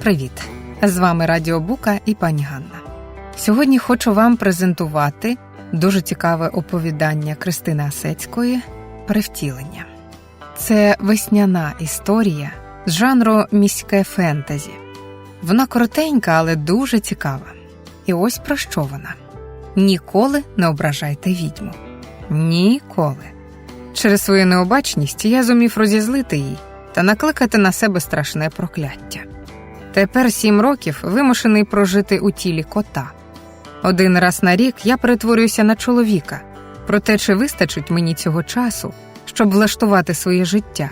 Привіт! З вами Радіо Бука і пані Ганна. Сьогодні хочу вам презентувати дуже цікаве оповідання Кристини Асецької Перевтілення. Це весняна історія з жанру міське фентезі. Вона коротенька, але дуже цікава. І ось про що вона: ніколи не ображайте відьму. Ніколи. Через свою необачність я зумів розізлити її та накликати на себе страшне прокляття. Тепер сім років вимушений прожити у тілі кота. Один раз на рік я перетворююся на чоловіка, проте чи вистачить мені цього часу, щоб влаштувати своє життя?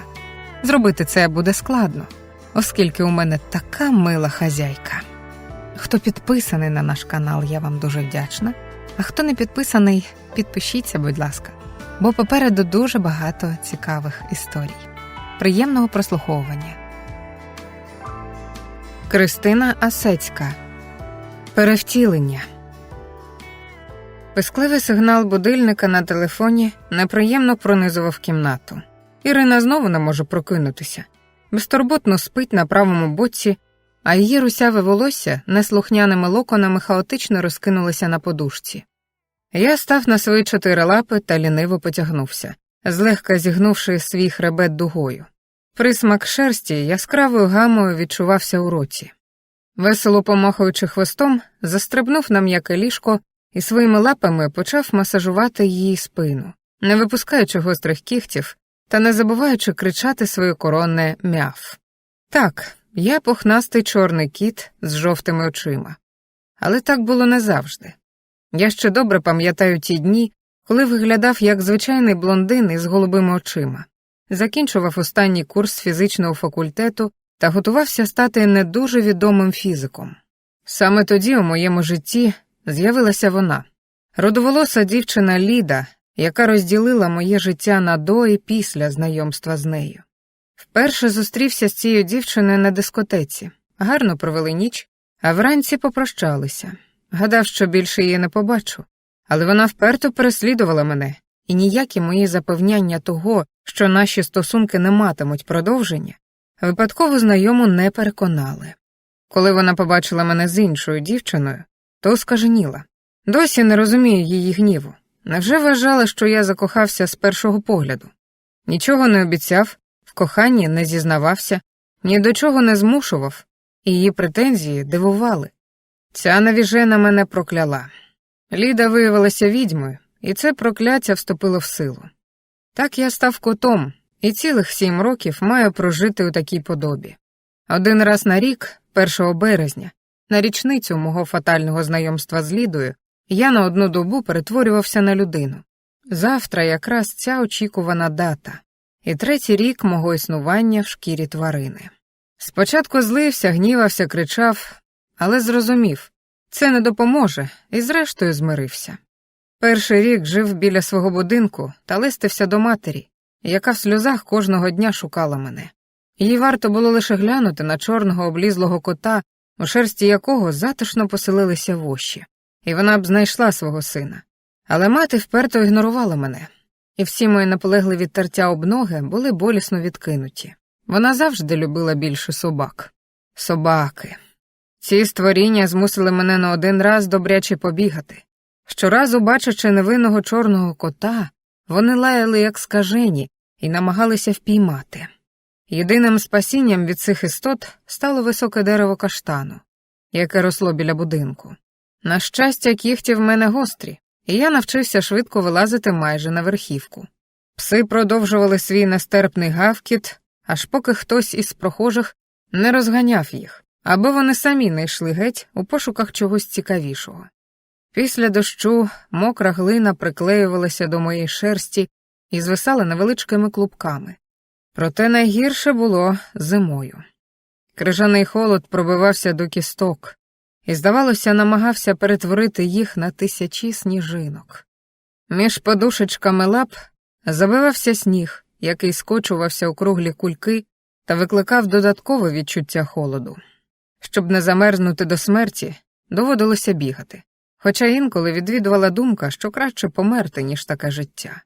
Зробити це буде складно, оскільки у мене така мила хазяйка. Хто підписаний на наш канал, я вам дуже вдячна. А хто не підписаний, підпишіться, будь ласка, бо попереду дуже багато цікавих історій. Приємного прослуховування. Кристина Асецька Перевтілення. Пискливий сигнал будильника на телефоні неприємно пронизував кімнату. Ірина знову не може прокинутися. Безтурботно спить на правому боці, а її русяве волосся неслухняними локонами хаотично розкинулося на подушці. Я став на свої чотири лапи та ліниво потягнувся, злегка зігнувши свій хребет дугою. Присмак шерсті яскравою гамою відчувався у роті. Весело помахуючи хвостом, застрибнув на м'яке ліжко і своїми лапами почав масажувати її спину, не випускаючи гострих кігтів та не забуваючи кричати своє коронне мяв. Так, я пухнастий чорний кіт з жовтими очима. Але так було не завжди. Я ще добре пам'ятаю ті дні, коли виглядав як звичайний блондин із голубими очима закінчував останній курс фізичного факультету та готувався стати не дуже відомим фізиком. Саме тоді у моєму житті з'явилася вона, родоволоса дівчина Ліда, яка розділила моє життя на до і після знайомства з нею. Вперше зустрівся з цією дівчиною на дискотеці, гарно провели ніч, а вранці попрощалися. Гадав, що більше її не побачу, але вона вперто переслідувала мене, і ніякі мої запевняння того, що наші стосунки не матимуть продовження, випадково знайому не переконали. Коли вона побачила мене з іншою дівчиною, то скаженіла. Досі не розумію її гніву. Невже вважала, що я закохався з першого погляду? Нічого не обіцяв, в коханні не зізнавався, ні до чого не змушував, і її претензії дивували. Ця навіжена мене прокляла. Ліда виявилася відьмою, і це прокляття вступило в силу. Так я став котом, і цілих сім років маю прожити у такій подобі. Один раз на рік, 1 березня, на річницю мого фатального знайомства з Лідою, я на одну добу перетворювався на людину. Завтра якраз ця очікувана дата, і третій рік мого існування в шкірі тварини. Спочатку злився, гнівався, кричав, але зрозумів це не допоможе, і зрештою змирився. Перший рік жив біля свого будинку та листився до матері, яка в сльозах кожного дня шукала мене. Їй варто було лише глянути на чорного облізлого кота, у шерсті якого затишно поселилися воші, і вона б знайшла свого сина. Але мати вперто ігнорувала мене, і всі мої наполегливі тертя об ноги були болісно відкинуті. Вона завжди любила більше собак. Собаки. Ці створіння змусили мене на один раз добряче побігати. Щоразу, бачачи невинного чорного кота, вони лаяли як скажені і намагалися впіймати. Єдиним спасінням від цих істот стало високе дерево каштану, яке росло біля будинку. На щастя, кігті в мене гострі, і я навчився швидко вилазити майже на верхівку. Пси продовжували свій нестерпний гавкіт, аж поки хтось із прохожих не розганяв їх, аби вони самі не йшли геть у пошуках чогось цікавішого. Після дощу мокра глина приклеювалася до моєї шерсті і звисала невеличкими клубками. Проте найгірше було зимою. Крижаний холод пробивався до кісток і, здавалося, намагався перетворити їх на тисячі сніжинок. Між подушечками лап забивався сніг, який скочувався у круглі кульки та викликав додаткове відчуття холоду. Щоб не замерзнути до смерті, доводилося бігати хоча інколи відвідувала думка, що краще померти, ніж таке життя.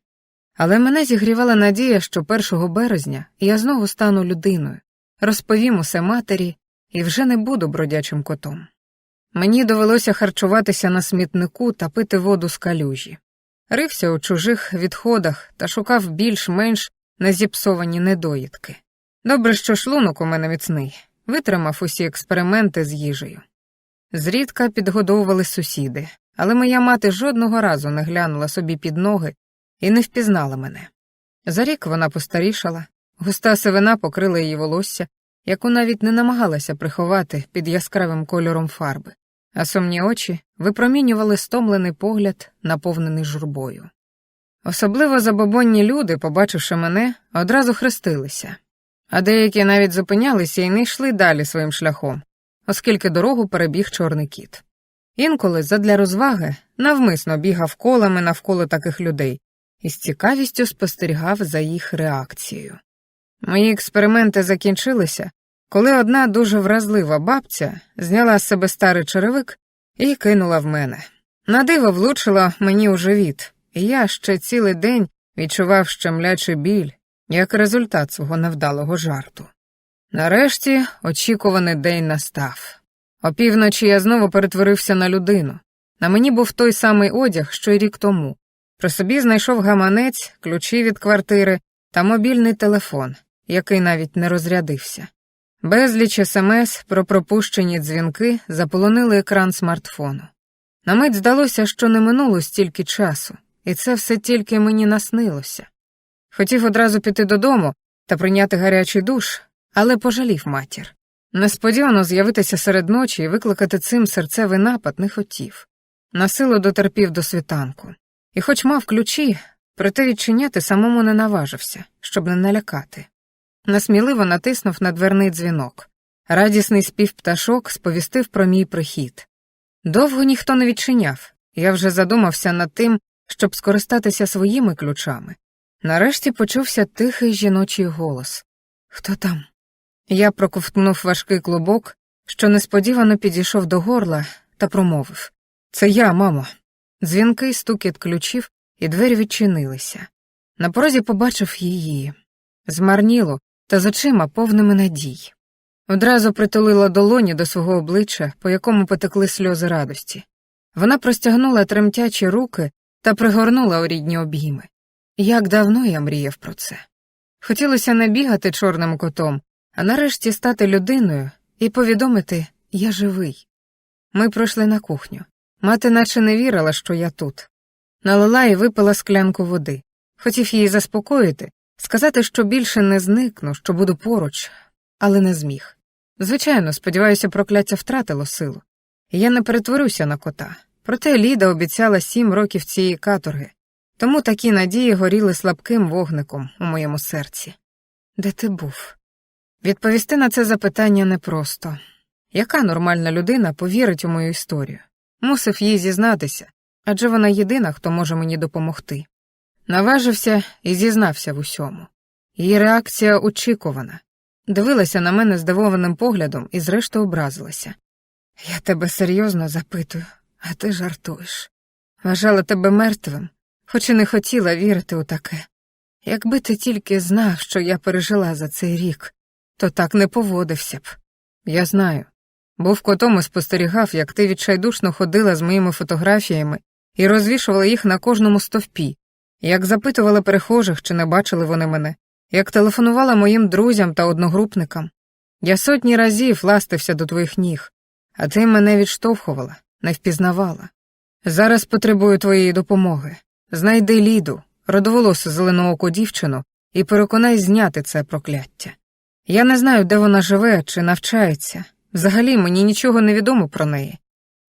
Але мене зігрівала надія, що 1 березня я знову стану людиною, розповім усе матері, і вже не буду бродячим котом. Мені довелося харчуватися на смітнику та пити воду з калюжі. Рився у чужих відходах та шукав більш-менш незіпсовані недоїдки. Добре, що шлунок у мене міцний, витримав усі експерименти з їжею. Зрідка підгодовували сусіди, але моя мати жодного разу не глянула собі під ноги і не впізнала мене. За рік вона постарішала, густа сивина покрила її волосся, яку навіть не намагалася приховати під яскравим кольором фарби, а сумні очі випромінювали стомлений погляд, наповнений журбою. Особливо забобонні люди, побачивши мене, одразу хрестилися, а деякі навіть зупинялися і не йшли далі своїм шляхом, оскільки дорогу перебіг чорний кіт. Інколи, задля розваги, навмисно бігав колами навколо таких людей і з цікавістю спостерігав за їх реакцією. Мої експерименти закінчилися, коли одна дуже вразлива бабця зняла з себе старий черевик і кинула в мене. На диво влучила мені у живіт, і я ще цілий день відчував щемлячий біль як результат свого невдалого жарту. Нарешті очікуваний день настав. Опівночі я знову перетворився на людину. На мені був той самий одяг, що й рік тому. При собі знайшов гаманець, ключі від квартири та мобільний телефон, який навіть не розрядився. Безліч смс про пропущені дзвінки заполонили екран смартфону. На мить здалося, що не минуло стільки часу, і це все тільки мені наснилося. Хотів одразу піти додому та прийняти гарячий душ, але пожалів матір. Несподівано з'явитися серед ночі і викликати цим серцевий напад не хотів. Насилу дотерпів до світанку. І, хоч мав ключі, проте відчиняти самому не наважився, щоб не налякати. Насміливо натиснув на дверний дзвінок. Радісний спів пташок сповістив про мій прихід. Довго ніхто не відчиняв, я вже задумався над тим, щоб скористатися своїми ключами. Нарешті почувся тихий жіночий голос Хто там? Я проковтнув важкий клубок, що несподівано підійшов до горла та промовив Це я, мамо. Дзвінкий стукіт ключів, і двері відчинилися. На порозі побачив її. Змарніло та з очима повними надій. Одразу притулила долоні до свого обличчя, по якому потекли сльози радості. Вона простягнула тремтячі руки та пригорнула у рідні обійми. Як давно я мріяв про це. Хотілося не бігати чорним котом, а нарешті стати людиною і повідомити я живий. Ми пройшли на кухню. Мати наче не вірила, що я тут. Налила і випила склянку води. Хотів її заспокоїти, сказати, що більше не зникну, що буду поруч, але не зміг. Звичайно, сподіваюся, прокляття втратило силу. Я не перетворюся на кота. Проте Ліда обіцяла сім років цієї каторги, тому такі надії горіли слабким вогником у моєму серці. Де ти був? Відповісти на це запитання непросто. Яка нормальна людина повірить у мою історію? Мусив їй зізнатися, адже вона єдина, хто може мені допомогти. Наважився і зізнався в усьому. Її реакція очікувана. Дивилася на мене здивованим поглядом і зрештою образилася. Я тебе серйозно запитую, а ти жартуєш. Вважала тебе мертвим, хоч і не хотіла вірити у таке. Якби ти тільки знав, що я пережила за цей рік, то так не поводився б. Я знаю. Був котом і спостерігав, як ти відчайдушно ходила з моїми фотографіями і розвішувала їх на кожному стовпі, як запитувала перехожих, чи не бачили вони мене, як телефонувала моїм друзям та одногрупникам. Я сотні разів ластився до твоїх ніг, а ти мене відштовхувала, не впізнавала. Зараз потребую твоєї допомоги. Знайди Ліду, родоволосу зеленооку дівчину, і переконай зняти це прокляття. Я не знаю, де вона живе чи навчається. Взагалі мені нічого не відомо про неї.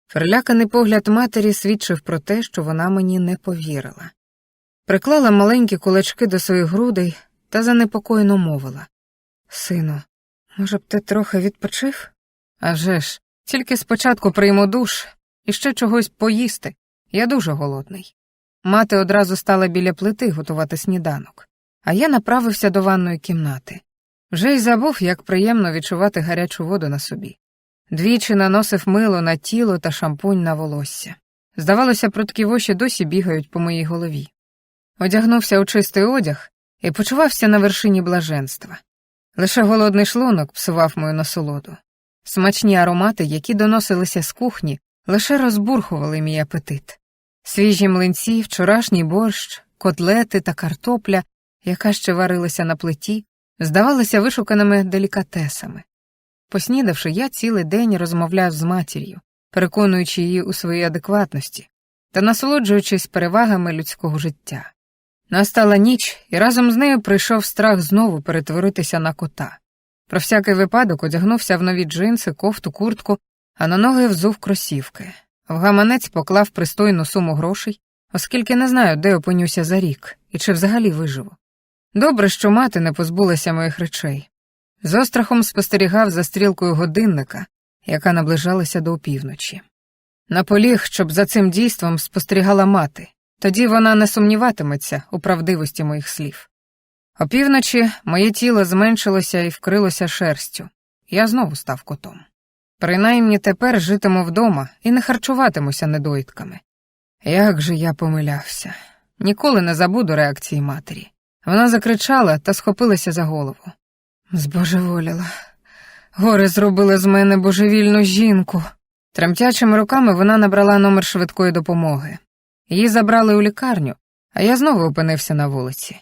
Ферляканий погляд матері свідчив про те, що вона мені не повірила. Приклала маленькі кулачки до своїх грудей та занепокоєно мовила Сину, може б ти трохи відпочив? «А вже ж, тільки спочатку прийму душ і ще чогось поїсти. Я дуже голодний. Мати одразу стала біля плити готувати сніданок, а я направився до ванної кімнати. Вже й забув, як приємно відчувати гарячу воду на собі. Двічі наносив мило на тіло та шампунь на волосся. Здавалося, прудкі воші досі бігають по моїй голові. Одягнувся у чистий одяг і почувався на вершині блаженства. Лише голодний шлунок псував мою насолоду. Смачні аромати, які доносилися з кухні, лише розбурхували мій апетит. Свіжі млинці, вчорашній борщ, котлети та картопля, яка ще варилася на плиті, здавалися вишуканими делікатесами. Поснідавши, я цілий день розмовляв з матір'ю, переконуючи її у своїй адекватності та насолоджуючись перевагами людського життя. Настала ніч, і разом з нею прийшов страх знову перетворитися на кота. Про всякий випадок одягнувся в нові джинси, кофту, куртку, а на ноги взув кросівки. В гаманець поклав пристойну суму грошей, оскільки не знаю, де опинюся за рік і чи взагалі виживу. Добре, що мати не позбулася моїх речей. З острахом спостерігав за стрілкою годинника, яка наближалася до опівночі. Наполіг, щоб за цим дійством спостерігала мати, тоді вона не сумніватиметься у правдивості моїх слів. Опівночі моє тіло зменшилося і вкрилося шерстю. Я знову став котом. Принаймні тепер житиму вдома і не харчуватимуся недоїдками. Як же я помилявся. Ніколи не забуду реакції матері. Вона закричала та схопилася за голову. Збожеволіла. Горе зробили з мене божевільну жінку. Тремтячими руками вона набрала номер швидкої допомоги. Її забрали у лікарню, а я знову опинився на вулиці.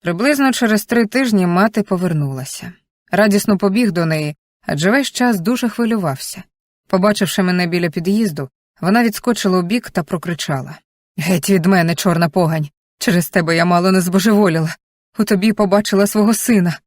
Приблизно через три тижні мати повернулася. Радісно побіг до неї, адже весь час дуже хвилювався. Побачивши мене біля під'їзду, вона відскочила у бік та прокричала Геть від мене, чорна погань. Через тебе я мало не збожеволіла. У тобі побачила свого сина.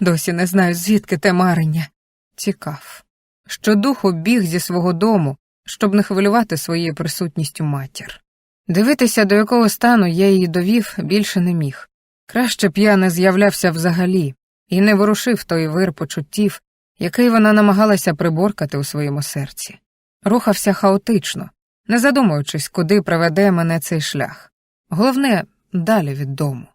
Досі не знаю, звідки те марення. Цікав. Щодуху біг зі свого дому, щоб не хвилювати своєю присутністю матір. Дивитися, до якого стану я її довів, більше не міг. Краще б я не з'являвся взагалі і не ворушив той вир почуттів, який вона намагалася приборкати у своєму серці. Рухався хаотично, не задумуючись, куди приведе мене цей шлях. Головне, далі від дому.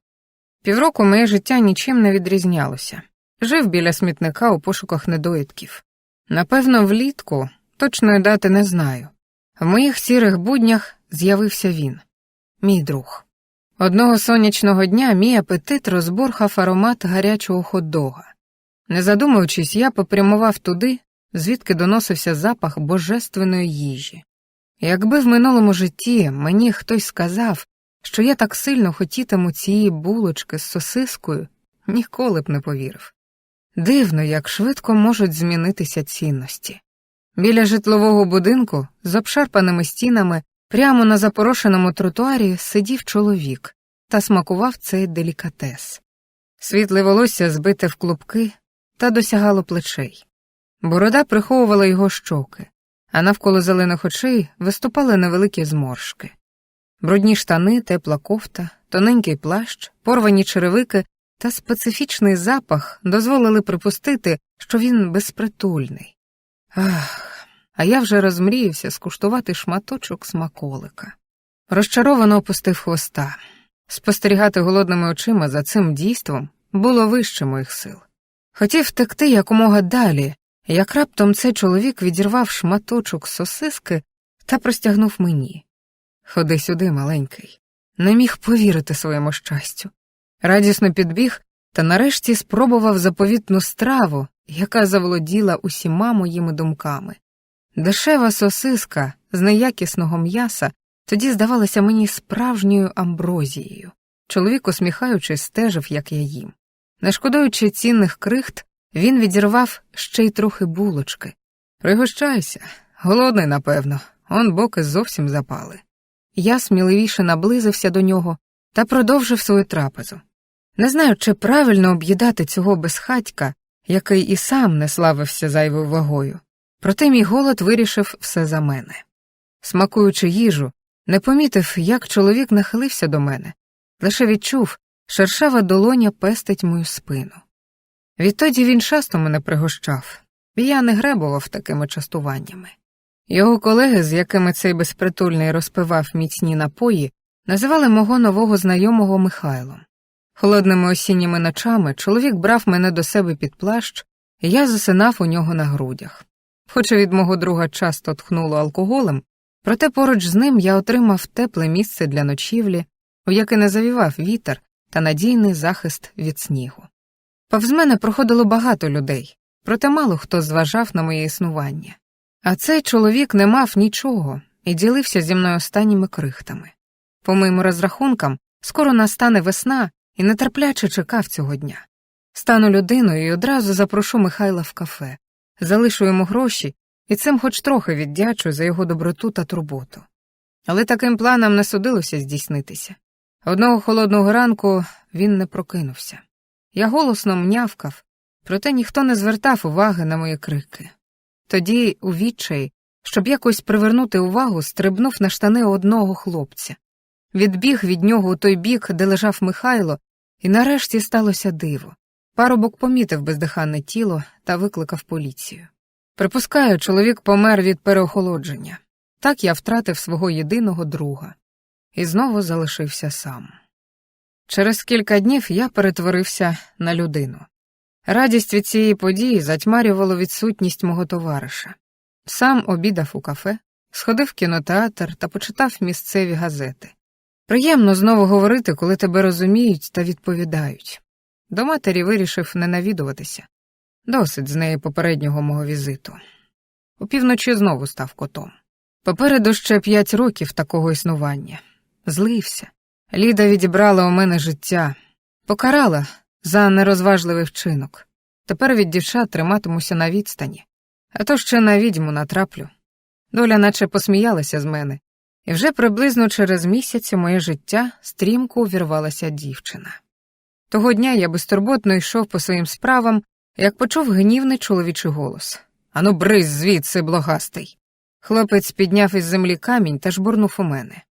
Півроку моє життя нічим не відрізнялося. Жив біля смітника у пошуках недоїдків. Напевно, влітку точної дати не знаю. В моїх сірих буднях з'явився він, мій друг. Одного сонячного дня мій апетит розборхав аромат гарячого хот-дога. Не задумуючись, я попрямував туди, звідки доносився запах божественної їжі. Якби в минулому житті мені хтось сказав, що я так сильно хотітиму цієї булочки з сосискою, ніколи б не повірив. Дивно, як швидко можуть змінитися цінності. Біля житлового будинку з обшарпаними стінами прямо на запорошеному тротуарі сидів чоловік та смакував цей делікатес. Світле волосся збите в клубки та досягало плечей. Борода приховувала його щоки, а навколо зелених очей виступали невеликі зморшки. Брудні штани, тепла кофта, тоненький плащ, порвані черевики та специфічний запах дозволили припустити, що він безпритульний. Ах, а я вже розмріявся скуштувати шматочок смаколика. Розчаровано опустив хвоста. Спостерігати голодними очима за цим дійством було вище моїх сил. Хотів втекти якомога далі, як раптом цей чоловік відірвав шматочок сосиски та простягнув мені. Ходи сюди, маленький. Не міг повірити своєму щастю. Радісно підбіг та нарешті спробував заповітну страву, яка заволоділа усіма моїми думками. Дешева сосиска з неякісного м'яса тоді здавалася мені справжньою амброзією. Чоловік, усміхаючись, стежив, як я їм. Не шкодуючи цінних крихт, він відірвав ще й трохи булочки. Пригощайся, голодний, напевно, он боки зовсім запали. Я сміливіше наблизився до нього та продовжив свою трапезу. Не знаю, чи правильно об'їдати цього безхатька, який і сам не славився зайвою вагою, проте мій голод вирішив все за мене. Смакуючи їжу, не помітив, як чоловік нахилився до мене, лише відчув, шершава долоня пестить мою спину. Відтоді він часто мене пригощав, і я не гребував такими частуваннями. Його колеги, з якими цей безпритульний розпивав міцні напої, називали мого нового знайомого Михайлом. Холодними осінніми ночами чоловік брав мене до себе під плащ, і я засинав у нього на грудях. Хоча від мого друга часто тхнуло алкоголем, проте поруч з ним я отримав тепле місце для ночівлі, у яке не завівав вітер та надійний захист від снігу. Повз мене проходило багато людей, проте мало хто зважав на моє існування. А цей чоловік не мав нічого і ділився зі мною останніми крихтами. По моїм розрахункам, скоро настане весна і нетерпляче чекав цього дня. Стану людиною і одразу запрошу Михайла в кафе, залишу йому гроші і цим хоч трохи віддячу за його доброту та турботу. Але таким планом не судилося здійснитися. Одного холодного ранку він не прокинувся. Я голосно мнявкав, проте ніхто не звертав уваги на мої крики. Тоді, у відчаї, щоб якось привернути увагу, стрибнув на штани одного хлопця. Відбіг від нього у той бік, де лежав Михайло, і нарешті сталося диво. Парубок помітив бездиханне тіло та викликав поліцію. Припускаю, чоловік помер від переохолодження. Так я втратив свого єдиного друга і знову залишився сам. Через кілька днів я перетворився на людину. Радість від цієї події затьмарювала відсутність мого товариша. Сам обідав у кафе, сходив в кінотеатр та почитав місцеві газети. Приємно знову говорити, коли тебе розуміють та відповідають. До матері вирішив не навідуватися. Досить з неї попереднього мого візиту. Опівночі знову став котом. Попереду ще п'ять років такого існування. Злився. Ліда відібрала у мене життя, покарала за нерозважливий вчинок. Тепер від дівчат триматимуся на відстані, а то ще на відьму натраплю. Доля наче посміялася з мене, і вже приблизно через місяць моє життя стрімко увірвалася дівчина. Того дня я безтурботно йшов по своїм справам, як почув гнівний чоловічий голос Ану, бриз звідси, блогастий. Хлопець підняв із землі камінь та жбурнув у мене.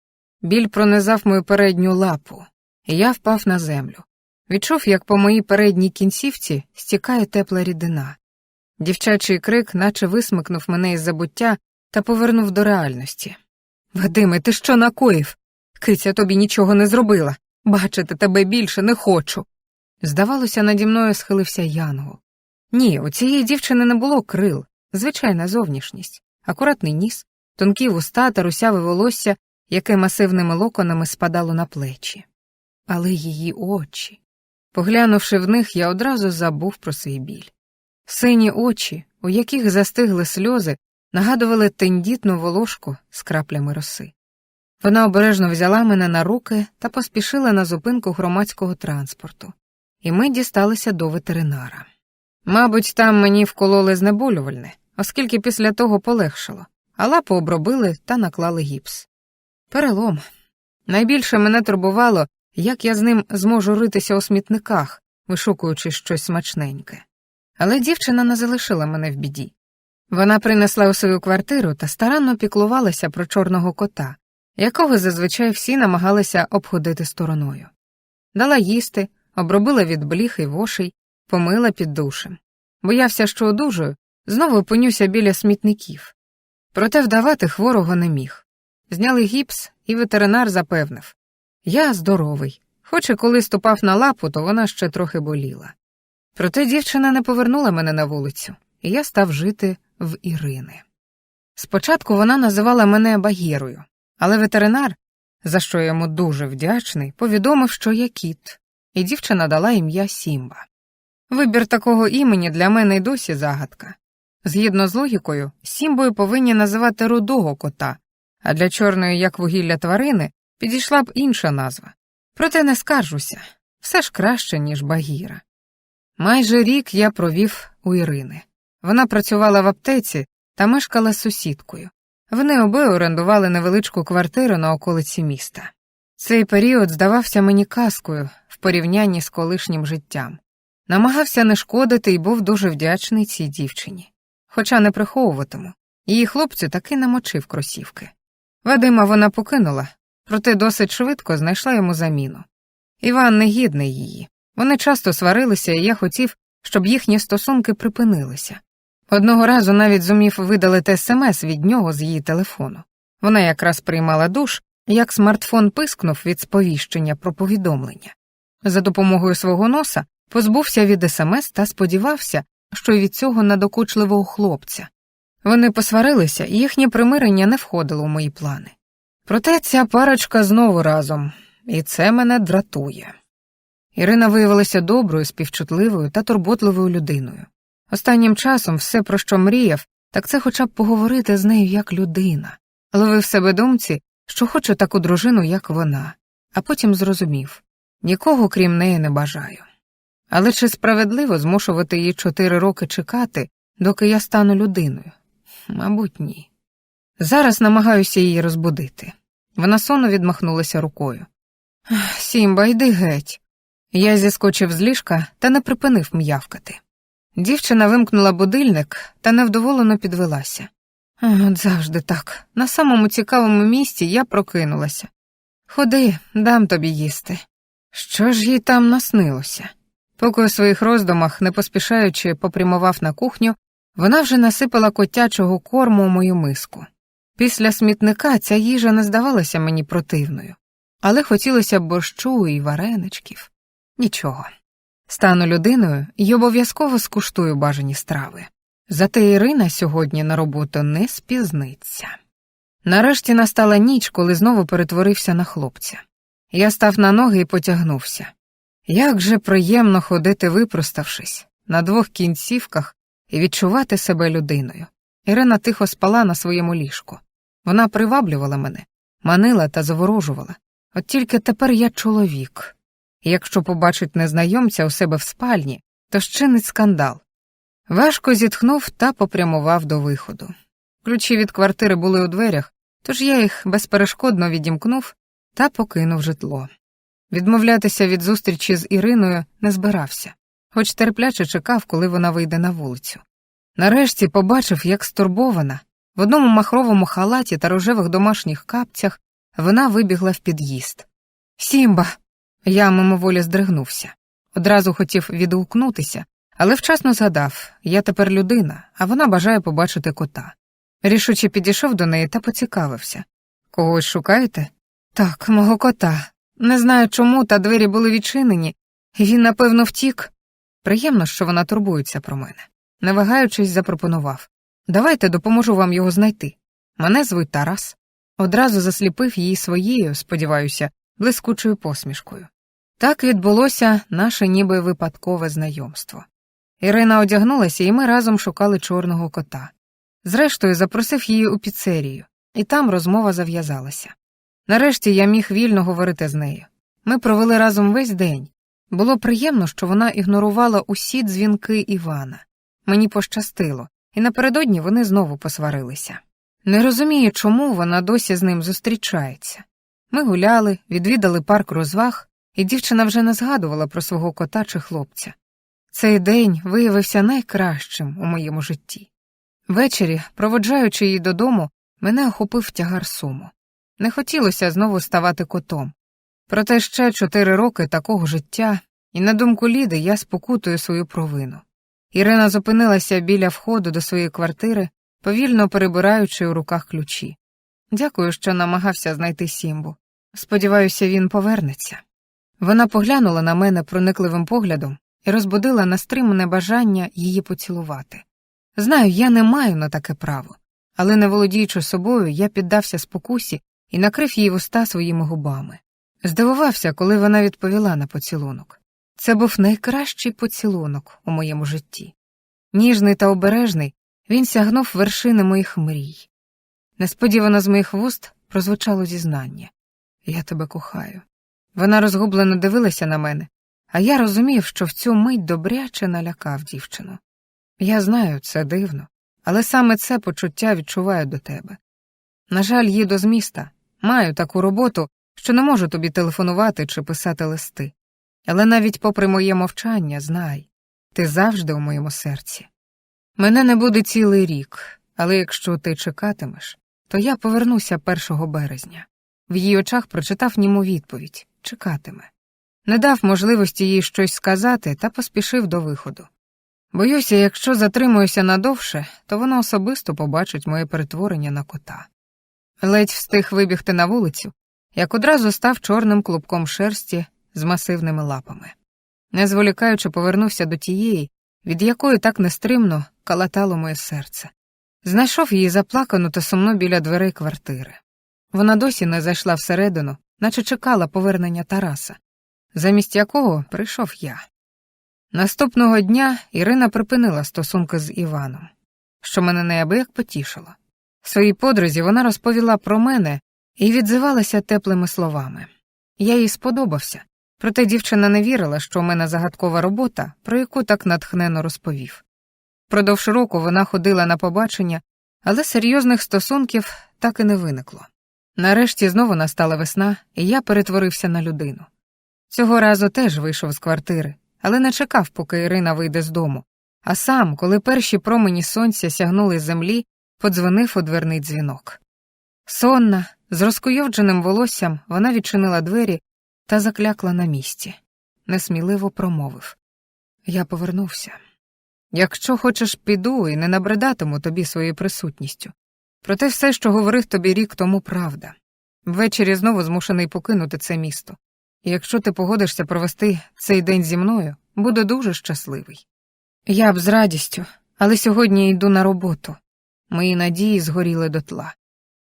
Біль пронизав мою передню лапу, і я впав на землю. Відчув, як по моїй передній кінцівці стікає тепла рідина. Дівчачий крик, наче висмикнув мене із забуття та повернув до реальності. Вадиме, ти що накоїв? Киця тобі нічого не зробила. Бачити тебе більше не хочу. Здавалося, наді мною схилився янгол. Ні, у цієї дівчини не було крил, звичайна зовнішність, акуратний ніс, тонкі вуста та русяве волосся, яке масивними локонами спадало на плечі. Але її очі. Поглянувши в них, я одразу забув про свій біль. Сині очі, у яких застигли сльози, нагадували тендітну волошку з краплями роси. Вона обережно взяла мене на руки та поспішила на зупинку громадського транспорту, і ми дісталися до ветеринара. Мабуть, там мені вкололи знеболювальне, оскільки після того полегшало, а лапу обробили та наклали гіпс. Перелом. Найбільше мене турбувало, як я з ним зможу ритися у смітниках, вишукуючи щось смачненьке. Але дівчина не залишила мене в біді. Вона принесла у свою квартиру та старанно піклувалася про чорного кота, якого зазвичай всі намагалися обходити стороною. Дала їсти, обробила від бліх і вошей, помила під душем. Боявся, що одужую, знову опинюся біля смітників. Проте вдавати хворого не міг. Зняли гіпс, і ветеринар запевнив я здоровий, хоч і коли ступав на лапу, то вона ще трохи боліла. Проте дівчина не повернула мене на вулицю, і я став жити в Ірини. Спочатку вона називала мене Багірою, але ветеринар, за що я йому дуже вдячний, повідомив, що я кіт, і дівчина дала ім'я Сімба. Вибір такого імені для мене й досі загадка. Згідно з логікою, Сімбою повинні називати рудого кота, а для чорної, як вугілля тварини, підійшла б інша назва. Проте не скаржуся все ж краще, ніж Багіра. Майже рік я провів у Ірини. Вона працювала в аптеці та мешкала з сусідкою. Вони обоє орендували невеличку квартиру на околиці міста. Цей період здавався мені казкою в порівнянні з колишнім життям. Намагався не шкодити і був дуже вдячний цій дівчині. Хоча не приховуватиму, її хлопцю таки намочив кросівки. Вадима вона покинула, проте досить швидко знайшла йому заміну. Іван негідний її. Вони часто сварилися, і я хотів, щоб їхні стосунки припинилися. Одного разу навіть зумів видалити смс від нього з її телефону. Вона якраз приймала душ, як смартфон пискнув від сповіщення про повідомлення. За допомогою свого носа позбувся від смс та сподівався, що й від цього надокучливого хлопця. Вони посварилися, і їхнє примирення не входило в мої плани. Проте ця парочка знову разом, і це мене дратує. Ірина виявилася доброю, співчутливою та турботливою людиною. Останнім часом все, про що мріяв, так це хоча б поговорити з нею як людина, ловив себе думці, що хочу таку дружину, як вона, а потім зрозумів нікого крім неї не бажаю. Але чи справедливо змушувати її чотири роки чекати, доки я стану людиною? Мабуть, ні. Зараз намагаюся її розбудити. Вона сонно відмахнулася рукою. Сімба, йди геть. Я зіскочив з ліжка та не припинив м'явкати. Дівчина вимкнула будильник та невдоволено підвелася. «Ах, От завжди так. На самому цікавому місці я прокинулася. Ходи, дам тобі їсти. Що ж їй там наснилося? Поки у своїх роздумах, не поспішаючи, попрямував на кухню, вона вже насипала котячого корму у мою миску. Після смітника ця їжа не здавалася мені противною, але хотілося борщу і вареничків. Нічого. Стану людиною і обов'язково скуштую бажані страви. Зате Ірина сьогодні на роботу не спізниться. Нарешті настала ніч, коли знову перетворився на хлопця. Я став на ноги і потягнувся. Як же приємно ходити, випроставшись, на двох кінцівках і відчувати себе людиною. Ірина тихо спала на своєму ліжку. Вона приваблювала мене, манила та заворожувала. От тільки тепер я чоловік. Якщо побачить незнайомця у себе в спальні, то щинить скандал. Важко зітхнув та попрямував до виходу. Ключі від квартири були у дверях, тож я їх безперешкодно відімкнув та покинув житло. Відмовлятися від зустрічі з Іриною не збирався, хоч терпляче чекав, коли вона вийде на вулицю. Нарешті побачив, як стурбована, в одному махровому халаті та рожевих домашніх капцях вона вибігла в під'їзд. Сімба. Я мимоволі здригнувся. Одразу хотів відгукнутися, але вчасно згадав я тепер людина, а вона бажає побачити кота. Рішуче підійшов до неї та поцікавився. Когось шукаєте? Так, мого кота. Не знаю чому, та двері були відчинені, він, напевно, втік. Приємно, що вона турбується про мене. Не вагаючись, запропонував Давайте допоможу вам його знайти. Мене звуть Тарас. Одразу засліпив її своєю, сподіваюся, блискучою посмішкою. Так відбулося наше ніби випадкове знайомство. Ірина одягнулася, і ми разом шукали чорного кота. Зрештою, запросив її у піцерію, і там розмова зав'язалася. Нарешті я міг вільно говорити з нею. Ми провели разом весь день. Було приємно, що вона ігнорувала усі дзвінки Івана. Мені пощастило, і напередодні вони знову посварилися. Не розумію, чому вона досі з ним зустрічається. Ми гуляли, відвідали парк розваг, і дівчина вже не згадувала про свого кота чи хлопця. Цей день виявився найкращим у моєму житті. Ввечері, проводжаючи її додому, мене охопив тягар суму. Не хотілося знову ставати котом. Проте ще чотири роки такого життя, і на думку Ліди я спокутую свою провину. Ірина зупинилася біля входу до своєї квартири, повільно перебираючи у руках ключі. Дякую, що намагався знайти Сімбу. Сподіваюся, він повернеться. Вона поглянула на мене проникливим поглядом і розбудила настримане бажання її поцілувати. Знаю, я не маю на таке право, але не володіючи собою, я піддався спокусі і накрив її вуста своїми губами. Здивувався, коли вона відповіла на поцілунок. Це був найкращий поцілунок у моєму житті. Ніжний та обережний, він сягнув вершини моїх мрій. Несподівано з моїх вуст прозвучало зізнання Я тебе кохаю. Вона розгублено дивилася на мене, а я розумів, що в цю мить добряче налякав дівчину. Я знаю, це дивно, але саме це почуття відчуваю до тебе. На жаль, їду з міста, маю таку роботу, що не можу тобі телефонувати чи писати листи. Але навіть попри моє мовчання, знай, ти завжди у моєму серці. Мене не буде цілий рік, але якщо ти чекатимеш, то я повернуся 1 березня. В її очах прочитав німу відповідь чекатиме. Не дав можливості їй щось сказати та поспішив до виходу. Боюся, якщо затримуюся надовше, то вона особисто побачить моє перетворення на кота. Ледь встиг вибігти на вулицю, як одразу став чорним клубком шерсті з масивними лапами. Не зволікаючи, повернувся до тієї, від якої так нестримно калатало моє серце. Знайшов її заплакану та сумно біля дверей квартири. Вона досі не зайшла всередину, наче чекала повернення Тараса, замість якого прийшов я. Наступного дня Ірина припинила стосунки з Іваном, що мене неабияк потішило. Своїй подрузі вона розповіла про мене і відзивалася теплими словами. Я їй сподобався, проте дівчина не вірила, що у мене загадкова робота, про яку так натхненно розповів. Продовж року вона ходила на побачення, але серйозних стосунків так і не виникло. Нарешті знову настала весна, і я перетворився на людину. Цього разу теж вийшов з квартири, але не чекав, поки Ірина вийде з дому, а сам, коли перші промені сонця сягнули з землі, подзвонив у дверний дзвінок. Сонна, з розкуйовдженим волоссям, вона відчинила двері та заклякла на місці. Несміливо промовив Я повернувся. Якщо хочеш, піду і не набридатиму тобі своєю присутністю. Проте все, що говорив тобі рік тому, правда. Ввечері знову змушений покинути це місто. І якщо ти погодишся провести цей день зі мною, буду дуже щасливий. Я б з радістю, але сьогодні йду на роботу. Мої надії згоріли дотла.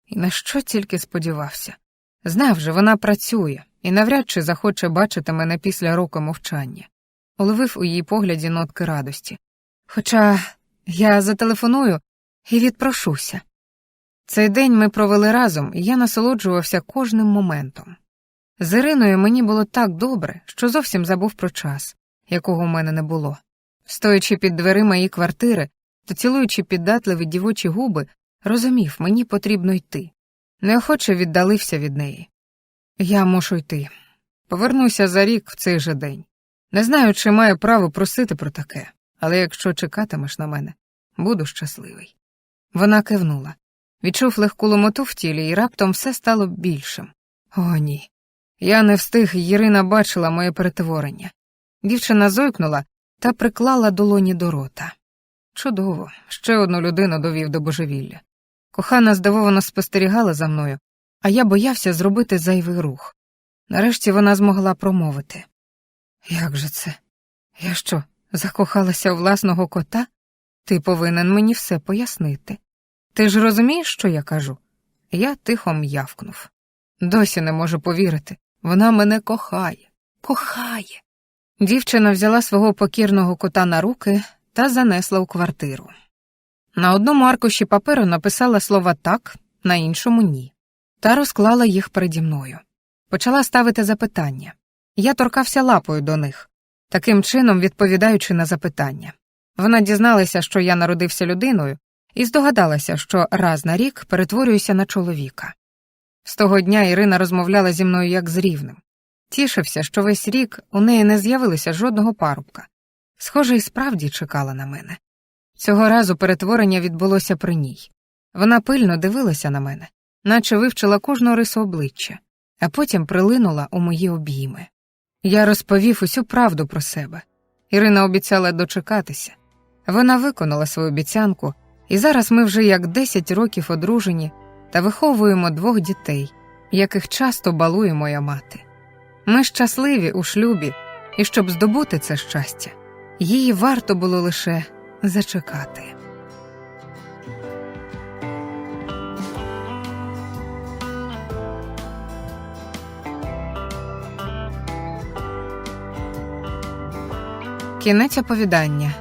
І на що тільки сподівався. Знав же, вона працює і навряд чи захоче бачити мене після року мовчання. Уловив у її погляді нотки радості. Хоча я зателефоную і відпрошуся. Цей день ми провели разом, і я насолоджувався кожним моментом. З Іриною мені було так добре, що зовсім забув про час, якого в мене не було. Стоячи під дверима її квартири та цілуючи піддатливі дівочі губи, розумів, мені потрібно йти. Неохоче віддалився від неї. Я мушу йти. Повернуся за рік в цей же день. Не знаю, чи маю право просити про таке, але якщо чекатимеш на мене, буду щасливий. Вона кивнула. Відчув легку ломоту в тілі, і раптом все стало більшим. О, ні. Я не встиг, Ірина бачила моє перетворення. Дівчина зойкнула та приклала долоні до рота. Чудово, ще одну людину довів до божевілля. Кохана здивовано спостерігала за мною, а я боявся зробити зайвий рух. Нарешті вона змогла промовити. Як же це? Я що, закохалася у власного кота? Ти повинен мені все пояснити. Ти ж розумієш, що я кажу? Я тихо м'явкнув. Досі не можу повірити. Вона мене кохає, кохає. Дівчина взяла свого покірного кота на руки та занесла у квартиру. На одному аркуші паперу написала слова так, на іншому ні, та розклала їх переді мною. Почала ставити запитання. Я торкався лапою до них, таким чином відповідаючи на запитання. Вона дізналася, що я народився людиною, і здогадалася, що раз на рік перетворююся на чоловіка. З того дня Ірина розмовляла зі мною як з рівним. Тішився, що весь рік у неї не з'явилося жодного парубка. Схоже, і справді чекала на мене. Цього разу перетворення відбулося при ній. Вона пильно дивилася на мене, наче вивчила кожну рису обличчя, а потім прилинула у мої обійми. Я розповів усю правду про себе. Ірина обіцяла дочекатися. Вона виконала свою обіцянку, і зараз ми вже як 10 років одружені та виховуємо двох дітей, яких часто балує моя мати. Ми щасливі у шлюбі, і щоб здобути це щастя, її варто було лише зачекати. Кінець оповідання.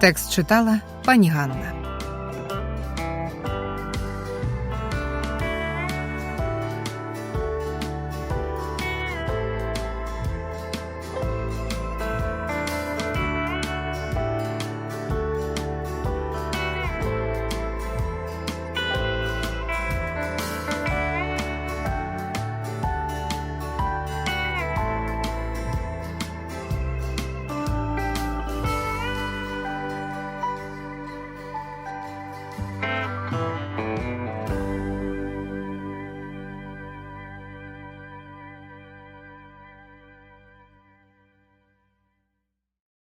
Текст читала пані Ганна.